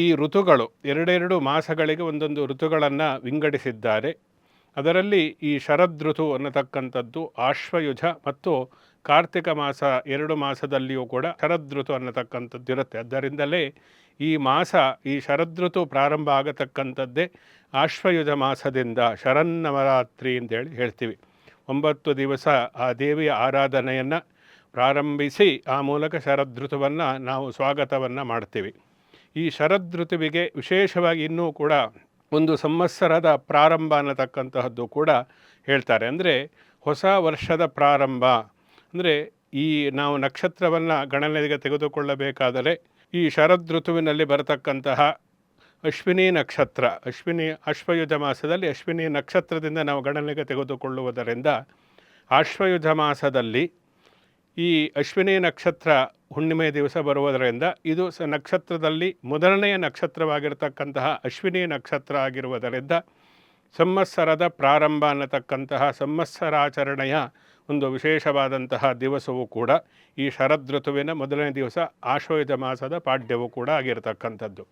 ಈ ಋತುಗಳು, ಎರಡೆರಡು ಮಾಸಗಳಿಗೆ ಒಂದೊಂದು ಋತುಗಳನ್ನು ವಿಂಗಡಿಸಿದ್ದಾರೆ. ಅದರಲ್ಲಿ ಈ ಶರದ್ ಋತು ಅನ್ನತಕ್ಕಂಥದ್ದು ಆಶ್ವಯುಜ ಮತ್ತು ಕಾರ್ತಿಕ ಮಾಸ ಎರಡು ಮಾಸದಲ್ಲಿಯೂ ಕೂಡ ಶರದ್ ಋತು ಅನ್ನತಕ್ಕಂಥದ್ದು ಇರುತ್ತೆ. ಅದರಿಂದಲೇ ಈ ಮಾಸ, ಈ ಶರದೃತು ಪ್ರಾರಂಭ ಆಗತಕ್ಕಂಥದ್ದೇ ಆಶ್ವಯುಜ ಮಾಸದಿಂದ ಶರನ್ನವರಾತ್ರಿ ಅಂತೇಳಿ ಹೇಳ್ತೀವಿ. ಒಂಬತ್ತು ದಿವಸ ಆ ದೇವಿಯ ಆರಾಧನೆಯನ್ನು ಪ್ರಾರಂಭಿಸಿ ಆ ಮೂಲಕ ಶರದೃತುವನ್ನು ನಾವು ಸ್ವಾಗತವನ್ನು ಮಾಡ್ತೀವಿ. ಈ ಶರದ್ ಋತುವಿಗೆ ವಿಶೇಷವಾಗಿ ಇನ್ನೂ ಕೂಡ ಒಂದು ಸಂವತ್ಸರದ ಪ್ರಾರಂಭ ಅನ್ನತಕ್ಕಂತಹದ್ದು ಕೂಡ ಹೇಳ್ತಾರೆ. ಅಂದರೆ ಹೊಸ ವರ್ಷದ ಪ್ರಾರಂಭ. ಅಂದರೆ ಈ ನಾವು ನಕ್ಷತ್ರವನ್ನು ಗಣನೆಗೆ ತೆಗೆದುಕೊಳ್ಳಬೇಕಾದರೆ ಈ ಶರದ್ ಋತುವಿನಲ್ಲಿ ಬರತಕ್ಕಂತಹ ಅಶ್ವಿನಿ ನಕ್ಷತ್ರ, ಅಶ್ವಿನಿ ಅಶ್ವಯುಜ ಮಾಸದಲ್ಲಿ ಅಶ್ವಿನಿ ನಕ್ಷತ್ರದಿಂದ ನಾವು ಗಣನೆಗೆ ತೆಗೆದುಕೊಳ್ಳುವುದರಿಂದ ಆಶ್ವಯುಜ ಮಾಸದಲ್ಲಿ ಈ ಅಶ್ವಿನಿ ನಕ್ಷತ್ರ ಹುಣ್ಣಿಮೆ ದಿವಸ ಬರುವುದರಿಂದ ಇದು ಸ ನಕ್ಷತ್ರದಲ್ಲಿ ಮೊದಲನೆಯ ನಕ್ಷತ್ರವಾಗಿರತಕ್ಕಂತಹ ಅಶ್ವಿನಿ ನಕ್ಷತ್ರ ಆಗಿರುವುದರಿಂದ ಸಂವತ್ಸರದ ಪ್ರಾರಂಭ ಅನ್ನತಕ್ಕಂತಹ ಸಂವತ್ಸರಾಚರಣೆಯ ಒಂದು ವಿಶೇಷವಾದಂತಹ ದಿವಸವೂ ಕೂಡ ಈ ಶರದೃತುವಿನ ಮೊದಲನೇ ದಿವಸ ಆಶ್ವಯುಜ ಮಾಸದ ಪಾಡ್ಯವೂ ಕೂಡ ಆಗಿರತಕ್ಕಂಥದ್ದು.